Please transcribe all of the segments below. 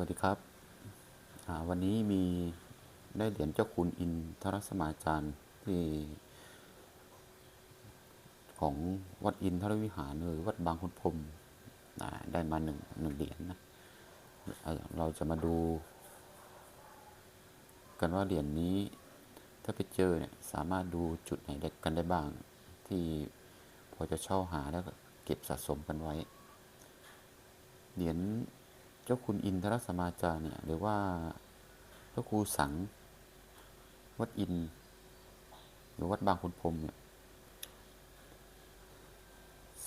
วัสดีครับ วันนี้มีได้เหรียญเจ้าคุณอินทรสมาจารย์ที่ ของวัดอินทรวิหารหรือวัดบางขุนพรมได้มาหนึ่งหนึ่งเหรียญนะเราจะมาดู กันว่าเหรียญนี้ถ้าไปเจอเนี่ยสามารถดูจุดไหนได้กันได้บ้าง ที่พอจะเช่าหาแล้วเก็บสะสมกันไว้ เหรียญ เจ้าคุณอินทรสมาจารเนี่ยหรือว่าพระครูสัง วัดอิน หรือวัดบางขุนพรมเนี่ย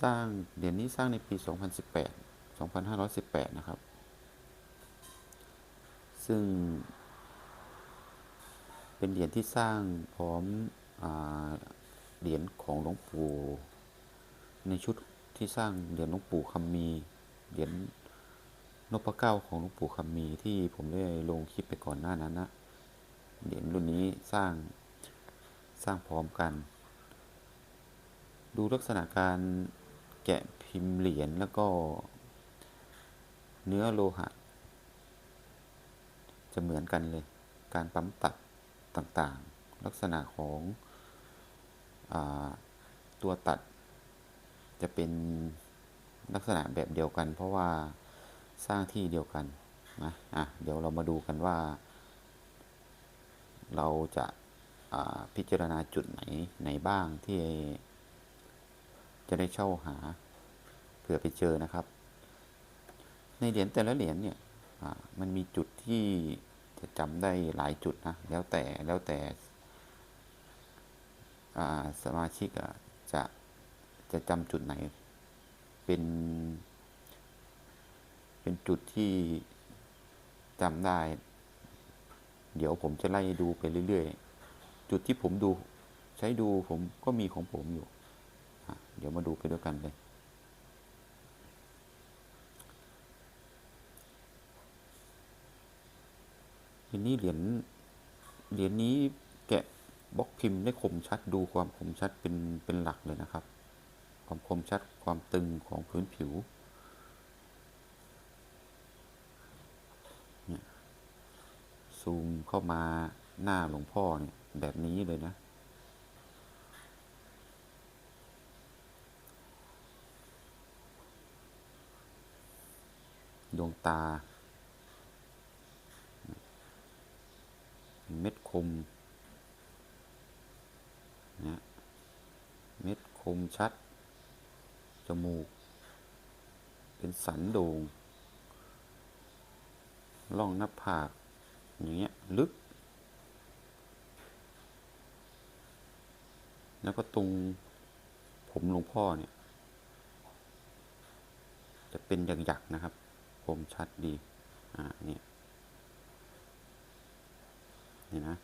สร้างเหรียญนี้สร้างในปี 2018 2518 นะครับ ซึ่ง เป็นเหรียญที่สร้างพร้อมอเหรียญของหลวงปู่ในชุดที่สร้างเหรียญหลวงปู่คำมีเหรียญ นพเก้าของหลวงปู่คำมีที่ผมได้ลงคลิปไปก่อนหน้านั้นนะเหรียญรุ่นนี้สร้างสร้างพร้อมกัน ดูลักษณะการแกะพิมพ์เหรียญแล้วก็ เนื้อโลหะ จะเหมือนกันเลย การปั๊มตัดต่างๆ ลักษณะของอตัวตัดจะเป็นลักษณะแบบเดียวกัน เพราะว่า สร้างที่เดียวกันนะอะเดี๋ยวเรามาดูกันว่า เราจะาพิจารณาจุดไหนไหนบ้างที่จะได้เช่าหาเผื่อไปเจอนะครับ ในเหรียญแต่ละเหรียญเนี่ยมันมีจุดที่จะจำได้หลายจุดนะแล้วแต่แล้วแต่สมาชิกจะจะจำจุดไหนเป็น เป็นจุดที่จำได้ เดี๋ยวผมจะไล่ดูไปเรื่อยๆ จุดที่ผมดูใช้ดูผมก็มีของผมอยู่ เดี๋ยวมาดูไปด้วยกันเลยเหรีนี้เหรียญ เหรียญนี้แกะบล็อกพิมพ์ได้คมชัดดูความคมชัดเป็นเป็นหลักเลยนะครับ ความคมชัดความตึงของพื้นผิวเนี่ย ซูมเข้ามาหน้าหลวงพ่อเนี่ยแบบนี้เลยนะ ดวงตา เม็ดคมนะเม็ดคมชัด จมูก เป็นสันโดงร่องหน้าผาก อย่างเงี้ยลึก แล้วก็ตรงผมหลวงพ่อเนี่ย จะเป็นหยักๆนะครับคมชัดดี อ่าเนี่ยนี่นะ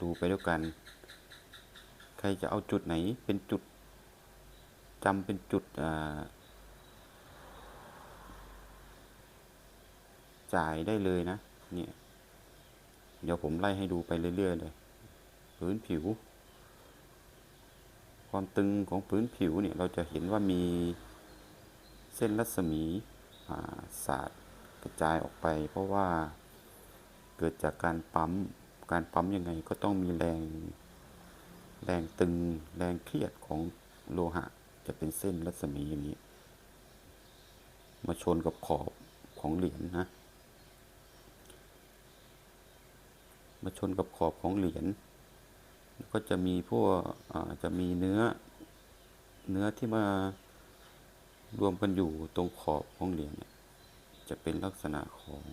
ดูไปด้วยกัน ใครจะเอาจุดไหนเป็นจุดจำเป็นจุดอ่า จ่ายได้เลยนะ เนี่ย เดี๋ยวผมไล่ให้ดูไปเรื่อยๆเลยพื้นผิว ความตึงของพื้นผิวเนี่ยเราจะเห็นว่ามีเส้นรัศมีอ่าสาดกระจายออกไป เพราะว่าเกิดจากการปั๊ม การปั๊มยังไงก็ต้องมีแรง แรงตึง แรงเครียดของโลหะ จะเป็นเส้นรัศมีอย่างนี้ มาชนกับขอบของเหรียญนะ มาชนกับขอบของเหรียญก็จะมีพวกจะมีเนื้อเนื้อที่มารวมกันอยู่ตรงขอบของเหรียญเนี่ยจะเป็นลักษณะของ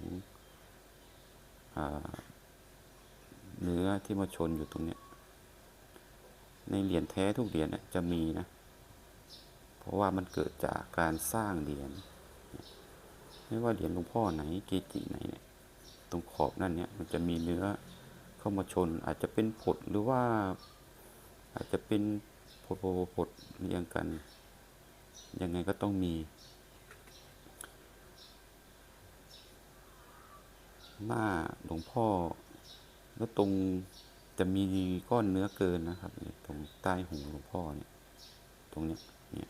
อเนื้อที่มาชนอยู่ตรงเนี้ยในเหรียญแท้ทุกเหรียญเนี่ยจะมีนะ เพราะว่ามันเกิดจากการสร้างเหรียญไม่ว่าเหรียญหลวงพ่อไหนเกจิไหนเนี่ยตรงขอบนั่นเนี่ยมันจะมีเนื้อ เข้ามาชน อาจจะเป็นผดหรือว่า อาจจะเป็นผดผดผดเรียงกัน ยังไงก็ต้องมี หน้าหลวงพ่อแล้วตรงจะมีก้อนเนื้อเกินนะครับตรงใต้หูหลวงพ่อเนี่ยตรงเนี้ยเนี่ย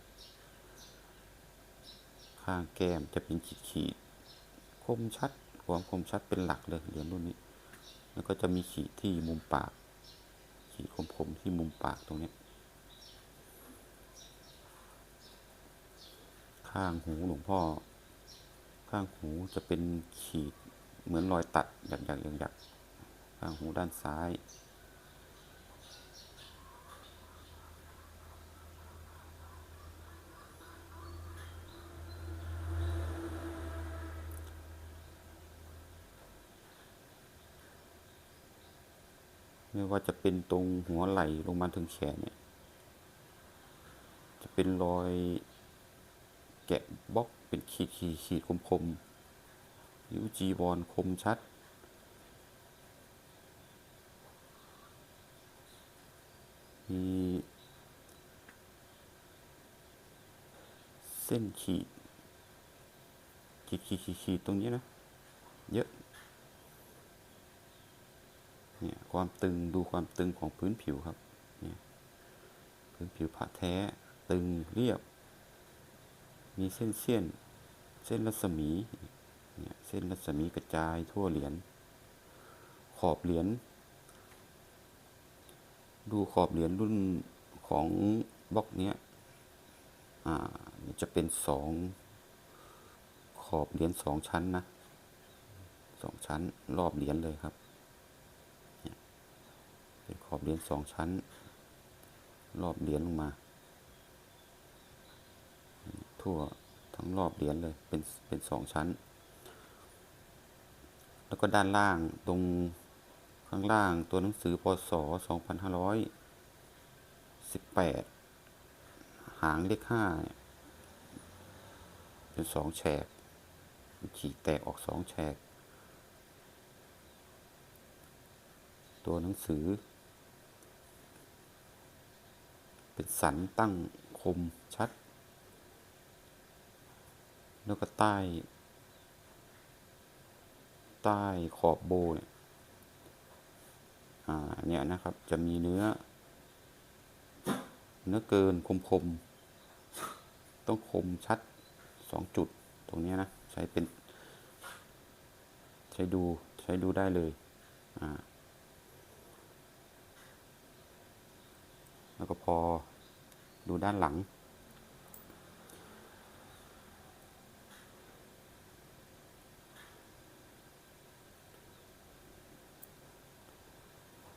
ข้างแก้มจะเป็นขีดขีดคมชัดความคมชัดเป็นหลักเลยเหรียญรุ่นนี้ แล้วก็จะมีขีดที่มุมปาก ขีดคมๆที่มุมปากตรงนี้ ข้างหูหลวงพ่อ ข้างหูจะเป็นขีดเหมือนรอยตัดหยักๆหยักๆข้างหูด้านซ้าย ว่าจะเป็นตรงหัวไหล่ลงมาถึงแขนเนี่ย จะเป็นรอยแกะบล็อกเป็นขีดขีดขีดคมคมๆนิ้วจีบอลคมชัด มีเส้นขีดขีดขีดขีดตรงนี้นะ เยอะ เนี่ยความตึงดูความตึงของพื้นผิวครับเนี่ยพื้นผิวผ้าแท้ตึงเรียบ มีเส้นเส้นเส้นรัศมีเนี่ยเส้นรัศมีกระจายทั่วเหรียญขอบเหรียญดูขอบเหรียญรุ่นของบล็อกเนี้ยจะเป็นสองขอบเหรียญสองชั้นนะสองชั้นรอบเหรียญเลยครับ อบเหรียญสองชั้น รอบเหรียญลงมา ทั่วทั้งรอบเหรียญเลยเป็นเป็นสองชั้น แล้วก็ด้านล่างตรงข้างล่างตัวหนังสือพศ2518 หางเลขห้าเนี่ยเป็นสองแฉกขีดแตกออกสองแฉกตัวหนังสือ เป็นสันตั้งคมชัด แล้วก็ใต้ ใต้ขอบโบเนี่ยอ่าเนี่ยนะครับจะมีเนื้อ เนื้อเกินคมคมต้องคมชัดสองจุดตรงนี้นะ ใช้เป็น ใช้ดูใช้ดูได้เลยอ่าแล้วก็พอ ดูด้านหลัง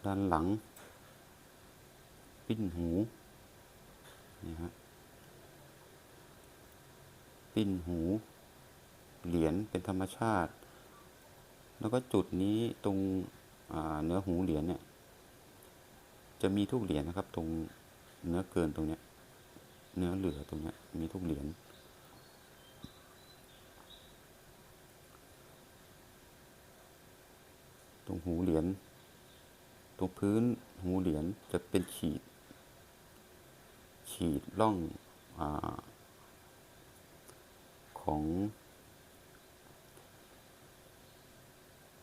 ด้านหลัง ปิ้นหูนี่ฮะปิ้นหู เหรียญเป็นธรรมชาติ แล้วก็จุดนี้ตรงเนื้อหูเหรียญเนี่ยจะมีทุกเหรียญนะครับ ตรงเนื้อเกินตรงเนี้ย เนื้อเหลือตรงนี้มีทุกเหรียญตรงหูเหรียญตรงพื้นหูเหรียญจะเป็นขีด ขีดล่องอของ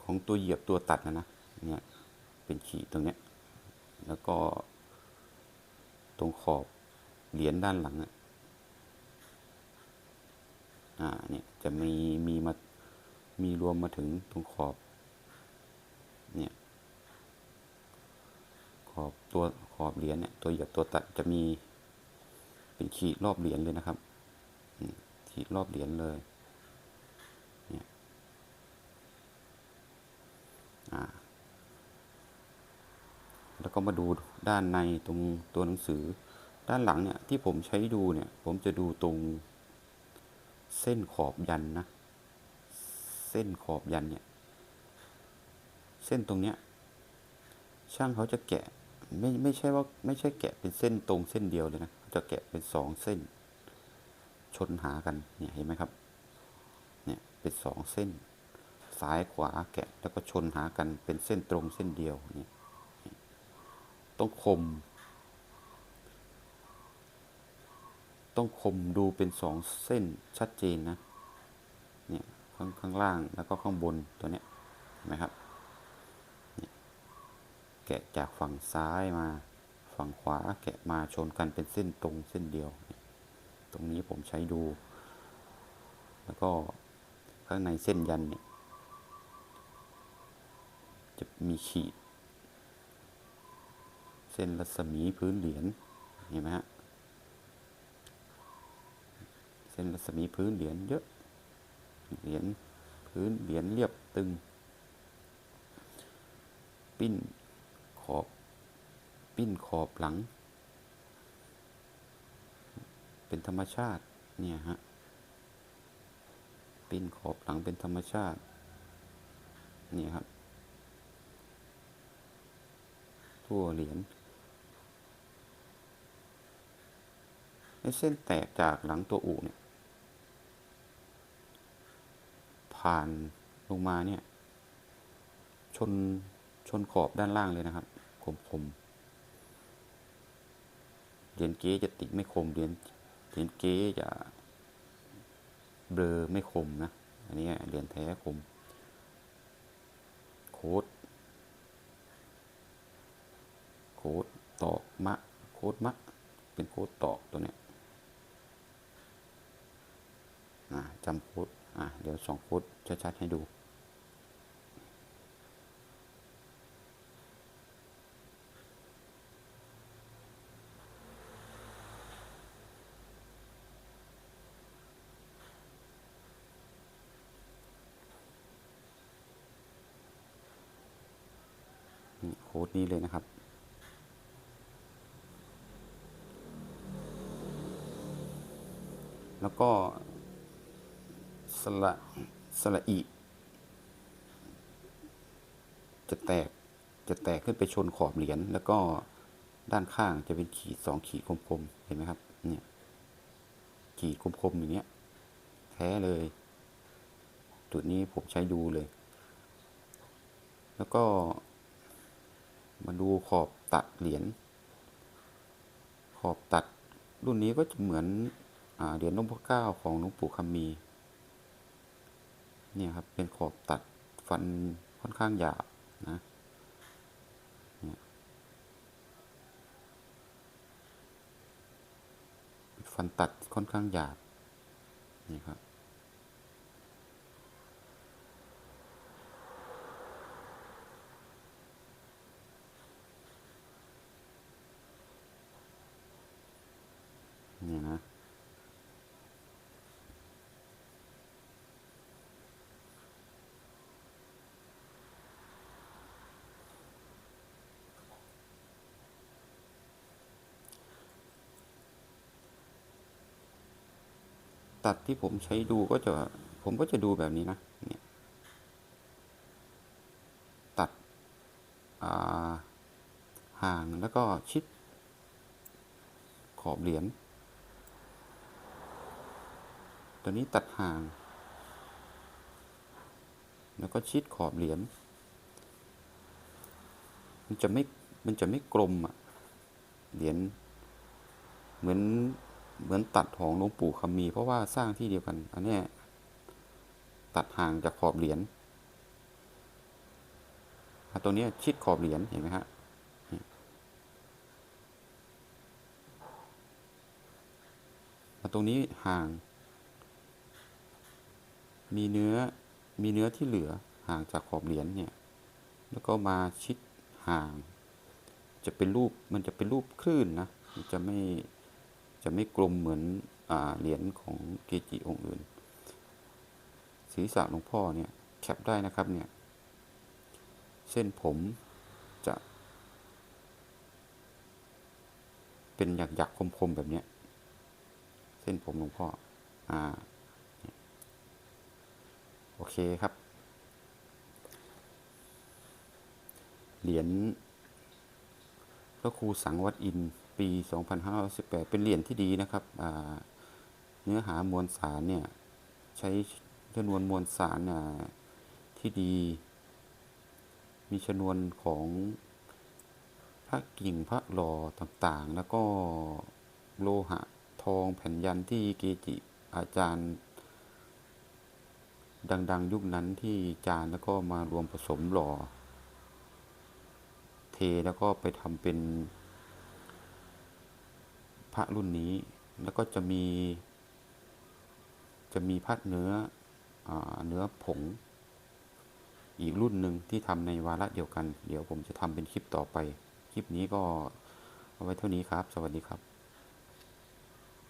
ของตัวเหยียบตัวตัดนะนะเนี่ยเป็นขีดตรงเนี้ยแล้วก็ตรงขอบ เหรียญด้านหลังอะอ่าเนี่ยจะมีมีมามีรวมมาถึงตรงขอบ เนี่ย ขอบตัวขอบเหรียญเนี่ยตัวหยียบตัวตัดจะมีเป็นขีดรอบเหรียญเลยนะครับขีดรอบเหรียญเลยเนี่ยอ่าแล้วก็มาดูด้านในตรงตัวหนังสือ ด้านหลังเนี่ยที่ผมใช้ดูเนี่ย ผมจะดูตรงเส้นขอบยันนะ เส้นขอบยันเนี่ย เส้นตรงเนี้ย ช่างเขาจะแกะไม่ไม่ใช่ว่าไม่ใช่แกะเป็นเส้นตรงเส้นเดียวเลยนะเขาจะแกะเป็นสองเส้น ชนหากันเนี่ยเห็นไหมครับ เนี่ยเป็นสองเส้น ซ้ายขวาแกะแล้วก็ชนหากันเป็นเส้นตรงเส้นเดียวเนี่ยต้องคม ต้องคมดูเป็นสองเส้นชัดเจนนะ เนี่ยข้างข้างล่างแล้วก็ข้างบนตัวเนี้ยเห็นไหมครับ แกะจากฝั่งซ้ายมาฝั่งขวาแกะมาชนกันเป็นเส้นตรงเส้นเดียว ตรงนี้ผมใช้ดู แล้วก็ข้างในเส้นยันเนี่ยจะมีขีด เส้นรัศมีพื้นเหรียญเห็นไหมฮะ เส้นรัศมีพื้นเหรียญเยอะ เหรียญพื้นเหรียญเรียบตึง ปิ้นขอบ ปิ้นขอบหลัง เป็นธรรมชาติเนี่ยฮะ ปิ้นขอบหลังเป็นธรรมชาติ นี่ครับ ทั่วเหรียญเส้นแตกจากหลังตัวอุเนี่ย ผ่านลงมาเนี่ย ชนชนขอบด้านล่างเลยนะครับ คมคมเหรียญเก๊จะติดไม่คมเหรียญเหรียญเก๊จะเบลอไม่คมนะ อันนี้เหรียญแท้คม โค้ดโค้ดตอกมะ โค้ดมะ เป็นโค้ดตอกตัวเนี้ยอ่าจำโค้ด อ่าเดี๋ยวสองโค้ดชัดๆให้ดูโค้ดนี้เลยนะครับ แล้วก็ สละสละอีจะแตกจะแตกขึ้นไปชนขอบเหรียญแล้วก็ด้านข้างจะเป็นขีดสองขีดคมๆเห็นไหมครับ เนี่ย ขีดคมๆอย่างเงี้ย แท้เลย จุดนี้ผมใช้ดูเลย แล้วก็มาดูขอบตัดเหรียญขอบตัดรุ่นนี้ก็จะเหมือนอเหรียญนพเก้าของหลวงปู่คำมี เนี่ยครับเป็นขอบตัดฟันค่อนข้างหยาบนะเนี่ยฟันตัดค่อนข้างหยาบนี่ครับ ตัดที่ผมใช้ดูก็จะผมก็จะดูแบบนี้นะเนี่ยตัดาห่างแล้วก็ชิด ขอบเหรียญตัวนี้ตัดห่าง แล้วก็ชิดขอบเหรียญมันจะไม่มันจะไม่กลมอะเหรียญเหมือน เหมือนตัดของหลวงปู่คำมี เพราะว่าสร้างที่เดียวกัน อันนี้ตัดห่างจากขอบเหรียญตัวนี้ชิดขอบเหรียญเห็นไหมฮะตรงนี้ห่าง มีเนื้อ มีเนื้อที่เหลือห่างจากขอบเหรียญเนี่ย แล้วก็มาชิดห่าง จะเป็นรูป มันจะเป็นรูปคลื่นนะมันจะไม่ จะไม่กลมเหมือนอเหรียญของเกจิองค์อื่น ศีรษะหลวงพ่อเนี่ยแคปได้นะครับเนี่ย เส้นผมจะ เป็นหยักๆคมๆแบบเนี้ยเส้นผมหลวงพ่ออ่าโอเคครับ เหรียญพระครูสังวัดอิน ปี 2518 เป็นเหรียญที่ดีนะครับ เนื้อหามวลสารเนี่ย ใช้ชนวนมวลสารอ่าที่ดี มีชนวนของพระกิ่งพระหล่อต่างๆ แล้วก็โลหะทองแผ่นยันที่เกจิอาจารย์ ดัง ๆ ยุคนั้นที่จานแล้วก็มารวมผสมหล่อ เทแล้วก็ไปทำเป็น ระรุ่นนี้ แล้วก็จะมี จะมีพัดเนื้ออเนื้อผง อีกรุ่นหนึ่งที่ทำในวาระเดียวกัน เดี๋ยวผมจะทำเป็นคลิปต่อไป คลิปนี้ก็เอาไว้เท่านี้ครับ สวัสดีครับ